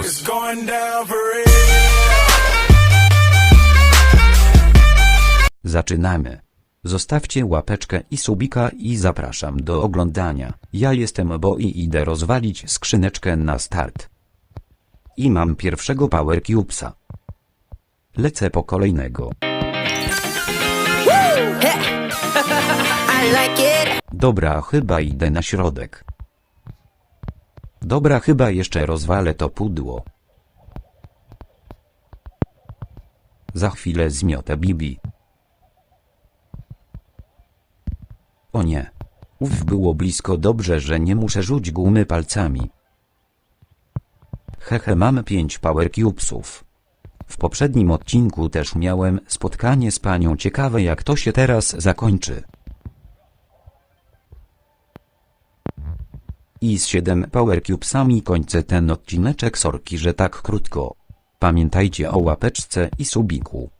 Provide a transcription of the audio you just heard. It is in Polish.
It's going down for real. Zaczynamy. Zostawcie łapeczkę i subika i zapraszam do oglądania. Ja jestem Bo i idę rozwalić skrzyneczkę na start. I mam pierwszego Power Cubesa. Lecę po kolejnego. Dobra, chyba idę na środek. Dobra, chyba jeszcze rozwalę to pudło. Za chwilę zmiotę Bibi. O nie. Uf, było blisko dobrze, że nie muszę rzuć gumy palcami. Hehe, mam 5 Power Cubesów. W poprzednim odcinku też miałem spotkanie z panią ciekawe jak to się teraz zakończy. I z 7 Power Cubesami kończę ten odcineczek sorki, że tak krótko. Pamiętajcie o łapeczce i subiku.